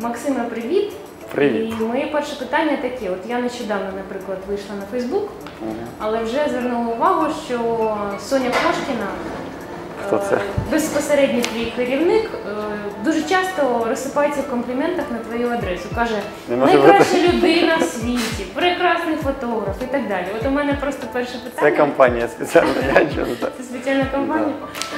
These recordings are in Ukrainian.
Максиме, привіт. Привіт. І моє перше питання таке: от я нещодавно, наприклад, вийшла на Фейсбук, але вже звернула увагу, що Соня Кошкіна, Хто це? е, безпосередньо твій керівник, е, дуже часто розсипається в компліментах на твою адресу. Каже, найкраща людина в світі, прекрасний фотограф і так далі. От у мене просто перше питання. Це компанія спеціальна. Це спеціальна компанія. А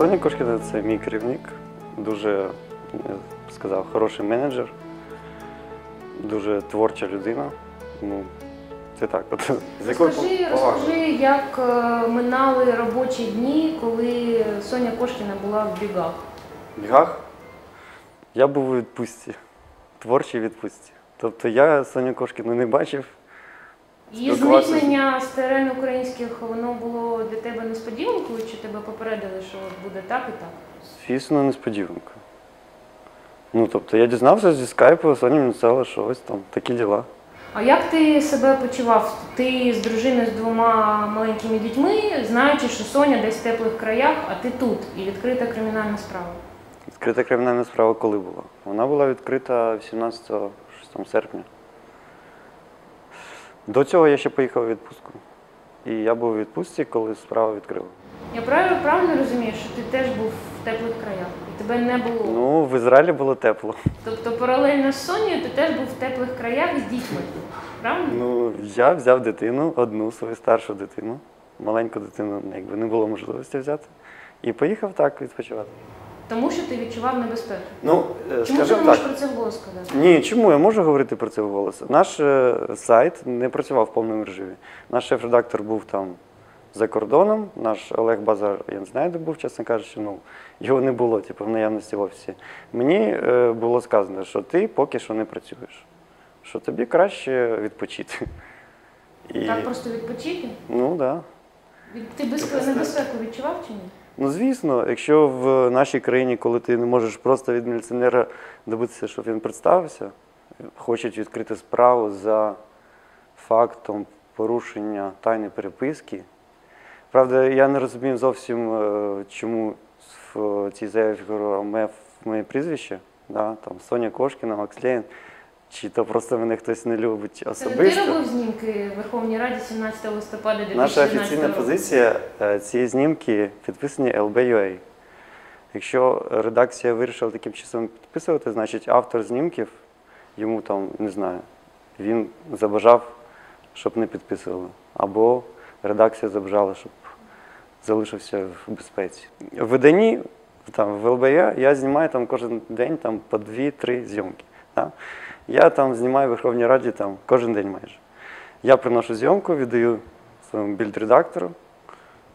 Соня Кошкіна це мій керівник, дуже, я б сказав, хороший менеджер, дуже творча людина. Ну, це так. От, з якою Розкажи, повагою. розкажи, як е, минали робочі дні, коли Соня Кошкіна була в бігах. В бігах я був у відпустці, творчій відпустці. Тобто я Соню Кошкіну не бачив. Її Спілкувався з- зникнення з терен українських воно було для тебе несподіванкою, чи тебе попередили, що от буде так і так? Звісно, несподіванка. Ну, тобто я дізнався зі скайпу, Соня мені сказала, що ось там такі діла. А як ти себе почував? Ти з дружиною з двома маленькими дітьми, знаючи, що Соня десь в теплих краях, а ти тут і відкрита кримінальна справа. Відкрита кримінальна справа коли була? Вона була відкрита 18 щось там, серпня. До цього я ще поїхав у відпустку. І я був у відпустці, коли справа відкрила. Я правильно, правильно розумію, що ти теж був в теплих краях, і тебе не було. Ну, в Ізраїлі було тепло. Тобто паралельно з Сонією ти теж був в теплих краях з дітьми. Правильно? Ну, я взяв дитину, одну свою старшу дитину. Маленьку дитину якби не було можливості взяти. І поїхав так відпочивати. Тому що ти відчував небезпеку. Ну, Чому ти не можеш про це вголос сказати? Ні, чому я можу говорити про це вголос? Наш е, сайт не працював в повному режимі. Наш шеф-редактор був там за кордоном, наш Олег Базар, я не знаю, де був, чесно кажучи, ну його не було, типу, в наявності в офісі. Мені е, було сказано, що ти поки що не працюєш, що тобі краще відпочити. І, Так просто відпочити? Ну так. Да. Від- Ти безпе- небезпеку відчував чи ні? Ну, звісно, якщо в нашій країні, коли ти не можеш просто від міліціонера добитися, щоб він представився, хочуть відкрити справу за фактом порушення тайної переписки. Правда, я не розумію зовсім, е, чому в цій заяві фігурувало моє, прізвище, да, там Соня Кошкіна, Макс Лєєн, чи то просто мене хтось не любить не ти робив знімки в Верховній Раді 17 листопада 2014 Наша офіційна року? позиція е, ці знімки підписані LB.UA. Якщо редакція вирішила таким чином підписувати, значить автор знімків йому там, не знаю, він забажав, щоб не підписували. Або редакція забажала, щоб залишився в безпеці. В виданні, там, в ЛБЯ, я знімаю там кожен день там, по 2-3 зйомки. Да? Я там знімаю в Верховній Раді там, кожен день майже. Я приношу зйомку, віддаю своєму більд-редактору.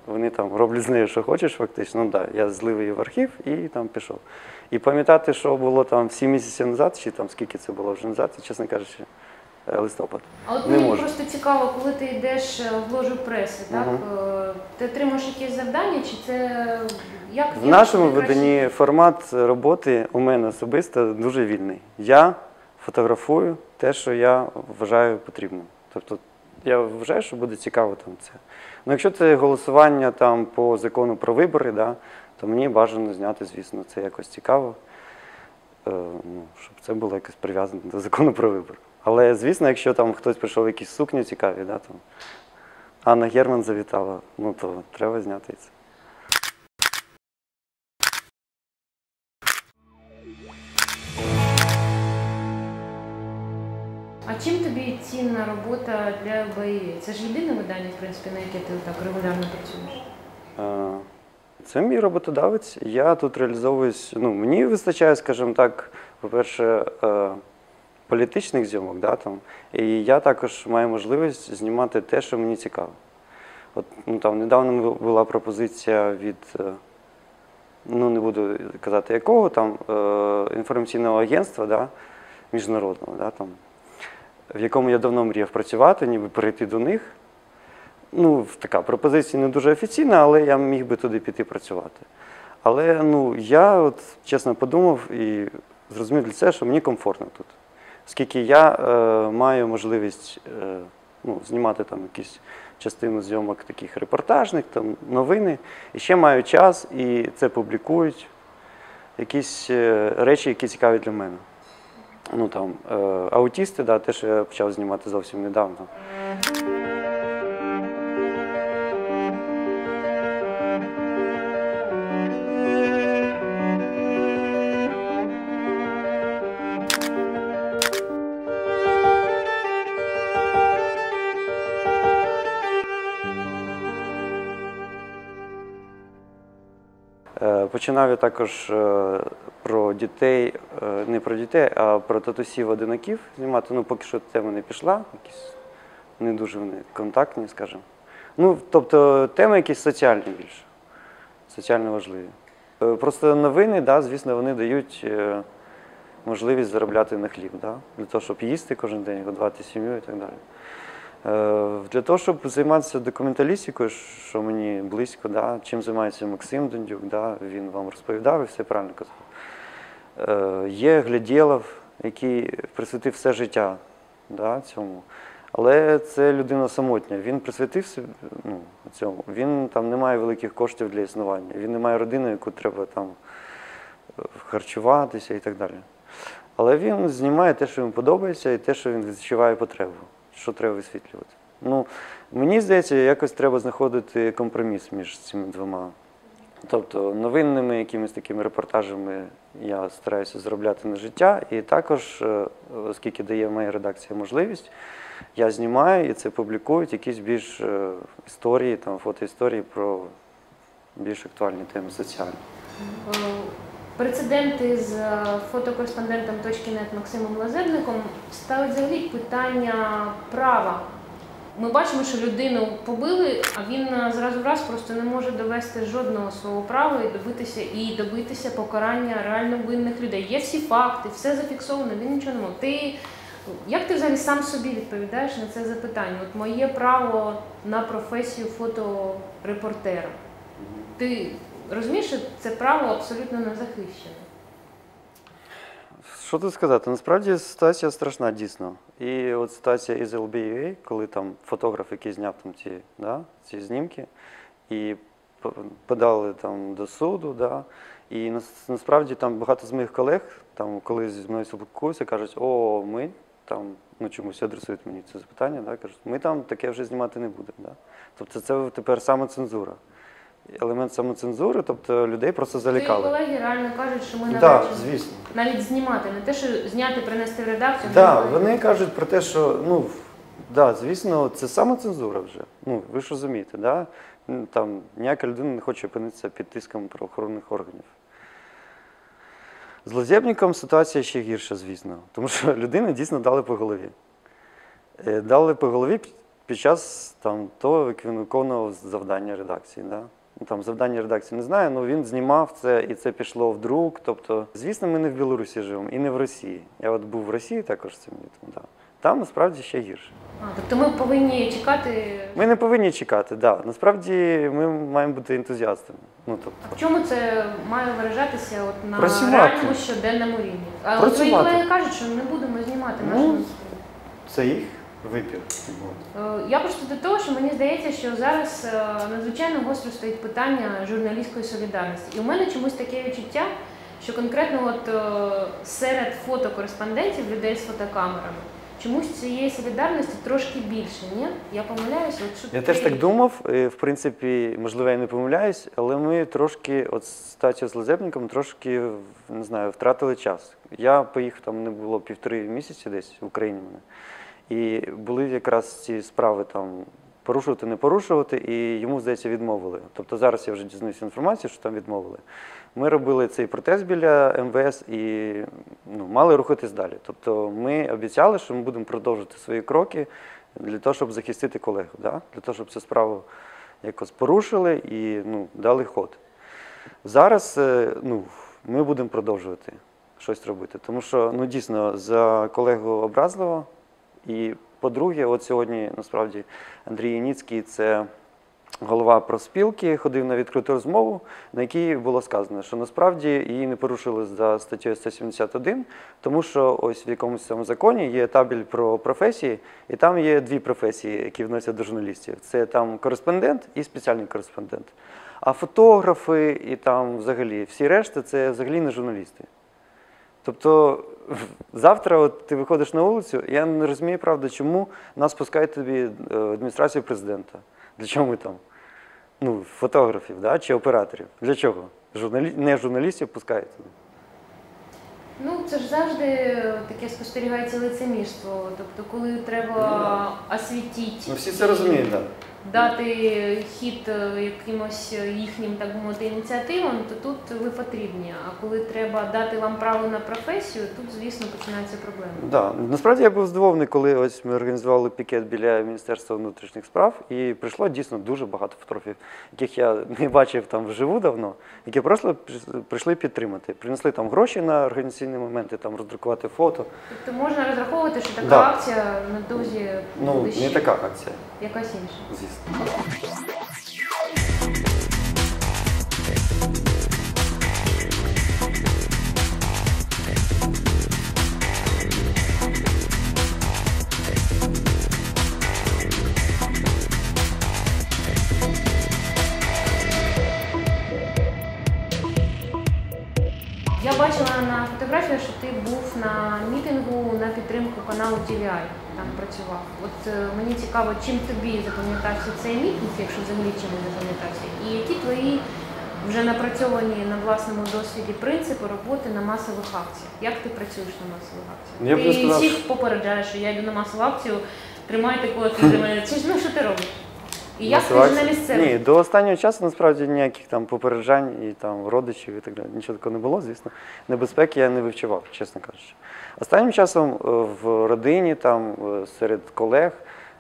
Вони там роблять з нею, що хочеш, фактично. Ну да, я злив її в архів і там пішов. І пам'ятати, що було там 7 місяців назад, чи там скільки це було вже назад, чесно кажучи, е, листопад. А от мені можу. просто цікаво, коли ти йдеш е, в ложу преси, так? Е, Ти отримуєш якесь завдання, чи це як В нашому виданні формат роботи у мене особисто дуже вільний. Я фотографую те, що я вважаю потрібним. Тобто я вважаю, що буде цікаво там це. Ну, якщо це голосування там по закону про вибори, да, то мені бажано зняти, звісно, це якось цікаво, е, ну, щоб це було якось прив'язано до закону про вибори. Але звісно, якщо там хтось прийшов якісь сукні цікаві, да, там, Анна Герман завітала, ну то треба зняти це. А чим тобі цінна робота для ЛБІ? Це ж єдине видання, в принципі, на яке ти так регулярно працюєш. Це мій роботодавець. Я тут реалізовуюсь. Ну, мені вистачає, скажімо так, по-перше, е, політичних зйомок, да, там. І я також маю можливість знімати те, що мені цікаво. От ну, там недавно була пропозиція від, е, ну не буду казати якого, там е, інформаційного агентства да, міжнародного, да, там, в якому я давно мріяв працювати, ніби перейти до них. ну, така пропозиція не дуже офіційна, але я міг би туди піти працювати. Але ну, я от, чесно подумав і зрозумів для себе, що мені комфортно тут. Оскільки я е, маю можливість е, ну, знімати там якісь частину зйомок таких репортажних, там, новини, і ще маю час, і це публікують. Якісь е, речі, які цікаві для мене. Ну там е, аутісти, да, те, що я почав знімати зовсім недавно. Е, Починав я також е, про дітей, е, не про дітей, а про татусів одинаків знімати. Ну, поки що тема не пішла, якісь не дуже вони контактні, скажімо. Ну, тобто теми якісь соціальні більше, соціально важливі. Е, Просто новини, да, звісно, вони дають е, можливість заробляти на хліб, да, для того, щоб їсти кожен день, годувати сім'ю і так далі. Для того, щоб займатися документалістикою, що мені близько, да, чим займається Максим Дондюк, да, він вам розповідав і все правильно казав. Е, Є Глядєлов, який присвятив все життя да, цьому. Але це людина самотня. Він присвятив ну, цьому. Він там не має великих коштів для існування. Він не має родини, яку треба там е, харчуватися і так далі. Але він знімає те, що йому подобається, і те, що він відчуває потребу, що треба висвітлювати. Ну, мені здається, якось треба знаходити компроміс між цими двома. Тобто новинними якимись такими репортажами я стараюся заробляти на життя, і також, е, оскільки дає моя редакція можливість, я знімаю і це публікують якісь більш е, історії, там, фотоісторії про більш актуальні теми соціальні. Е, Прецеденти з фотокореспондентом точки .нет Максимом Лазебником ставить взагалі питання права. Ми бачимо, що людину побили, а він е, зразу раз просто не може довести жодного свого права і добитися і добитися покарання реально винних людей. Є всі факти, все зафіксовано, він нічого не мав. Ти як ти взагалі сам собі відповідаєш на це запитання? От моє право на професію фоторепортера. Ти розумієш, що це право абсолютно не захищене. Що тут сказати? Насправді ситуація страшна дійсно. І от ситуація із LBUA, коли там фотограф, який зняв там ці, да, ці знімки, і подали там до суду, да, і насправді там багато з моїх колег, там, коли зі мною спілкуються, кажуть, о, ми там, ну чомусь адресують мені це запитання, да, кажуть, ми там таке вже знімати не будемо. Да. Тобто це тепер самоцензура. Елемент самоцензури, тобто людей просто Твої залякали. колеги реально кажуть, що ми Так, навіть звісно. навіть знімати, не те, що зняти, принести в редакцію. Так, ми- вони кажуть про те, що ну да, звісно, це самоцензура вже. Ну ви ж розумієте, да? Там ніяка людина не хоче опинитися під тиском правоохоронних органів. З Лазєбником ситуація ще гірша, звісно, тому що людини дійсно дали по голові. Е, Дали по голові під- під час там, того, як він виконував завдання редакції. Да? Ну, Там завдання редакції не знаю, але він знімав це і це пішло в друк. Тобто, звісно, ми не в Білорусі живемо і не в Росії. Я от був в Росії також цим літом. Да. Там насправді ще гірше. А, тобто ми повинні чекати. Ми не повинні чекати, да. Насправді ми маємо бути ентузіастами. Ну, тобто, В чому це має виражатися от на Працювати. реальному щоденному рівні? А от твої Працювати. колеги кажуть, що не будемо знімати Ну, нашу. це їх вибір. Е, Я просто до того, що мені здається, що зараз е, надзвичайно гостро стоїть питання журналістської солідарності. І у мене чомусь таке відчуття, що конкретно от е, серед фотокореспондентів, людей з фотокамерами, чомусь цієї солідарності трошки більше, ні? Я помиляюся? От що Я ти- теж так думав. В принципі, можливо, я не помиляюсь, але ми трошки, от ситуація з Лазебником, трошки не знаю, втратили час. Я поїхав там не було півтори місяці десь в Україні мене. І були якраз ці справи там порушувати, не порушувати, і йому, здається, відмовили. Тобто зараз я вже дізнаюся інформацію, що там відмовили. Ми робили цей протест біля МВС і ну, мали рухатись далі. Тобто ми обіцяли, що ми будемо продовжити свої кроки для того, щоб захистити колегу, да? для того, щоб цю справу якось порушили і ну, дали ход. Зараз е, ну, ми будемо продовжувати щось робити, тому що ну, дійсно за колегу образливо і По-друге, от сьогодні насправді Андрій Яніцький це голова профспілки, ходив на відкриту розмову, на якій було сказано, що насправді її не порушили за статтею 171, тому що ось в якомусь цьому законі є табель про професії, і там є дві професії, які вносять до журналістів: це там кореспондент і спеціальний кореспондент. А фотографи і там взагалі всі решта це взагалі не журналісти. Тобто завтра от ти виходиш на вулицю, я не розумію, правда, чому нас пускають тобі е, адміністрацію президента. Для чого ми там? Ну, фотографів да? чи операторів. Для чого? Журналі... Не журналістів пускають туди. Ну, це ж завжди таке спостерігається лицемірство. Тобто, коли треба освітити, Ну, всі це розуміють, так. Дати хід е, якимось їхнім, так би мовити, ініціативам, то тут ви потрібні. А коли треба дати вам право на професію, тут, звісно, починаються проблеми. Да. Насправді я був здивований, коли ось ми організували пікет біля Міністерства внутрішніх справ, і прийшло дійсно дуже багато фотографів, яких я не бачив там вживу давно, які просто прийшли підтримати. Принесли там гроші на організаційні моменти, там роздрукувати фото. Тобто можна розраховувати, що така Да. акція невдовзі Ну, буде не така акція, інша. звісно. Я бачила на фотографіях, що ти був на мітингу на підтримку каналу TVI, працював. От е, мені цікаво, чим тобі запам'ятався цей мітинг, якщо взагалі чим він запам'ятався, і які твої вже напрацьовані на власному досвіді принципи роботи на масових акціях. Як ти працюєш на масових акціях? Я ти сказав, всіх попереджаєш, що я йду на масову акцію, тримайте для мене. Чи ну що ти робиш? І як на місцевих? Ні, до останнього часу насправді ніяких там попереджань і там родичів і так далі. Нічого такого не було, звісно. Небезпеки я не вивчував, чесно кажучи. Останнім часом е, в родині, там е, серед колег,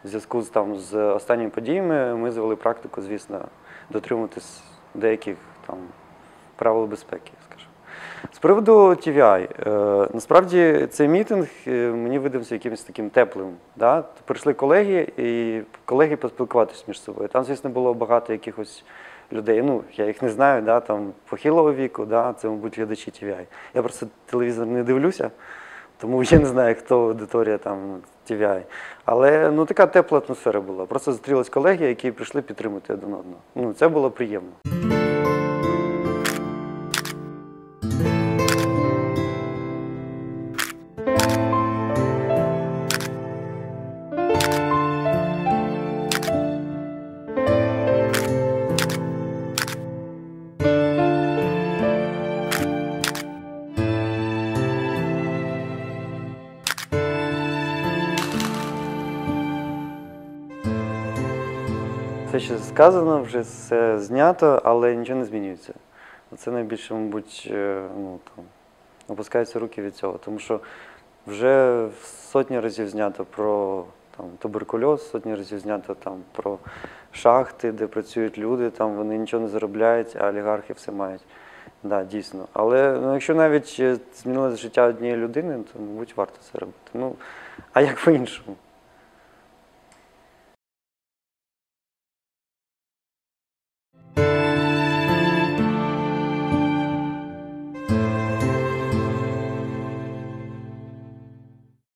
в зв'язку з там з останніми подіями, ми завели практику, звісно, дотримуватись деяких там правил безпеки. З приводу TVI, е, насправді цей мітинг е, мені видався якимось таким теплим. Да? Прийшли колеги, і колеги поспілкуватися між собою. Там, звісно, було багато якихось людей. Ну, я їх не знаю, да? там похилого віку, да? це, мабуть, глядачі TVI. Я просто телевізор не дивлюся, тому я не знаю, хто аудиторія там TVI. Але ну, така тепла атмосфера була. Просто зустрілись колеги, які прийшли підтримати один одного. Ну, це було приємно. Все, що сказано, вже все знято, але нічого не змінюється. Це найбільше, мабуть, е, ну, там, опускаються руки від цього. Тому що вже сотні разів знято про там, туберкульоз, сотні разів знято там, про шахти, де працюють люди, там вони нічого не заробляють, а олігархи все мають. Да, дійсно. Але ну, якщо навіть е, змінилося життя однієї людини, то, мабуть, варто це робити. Ну, а як по-іншому?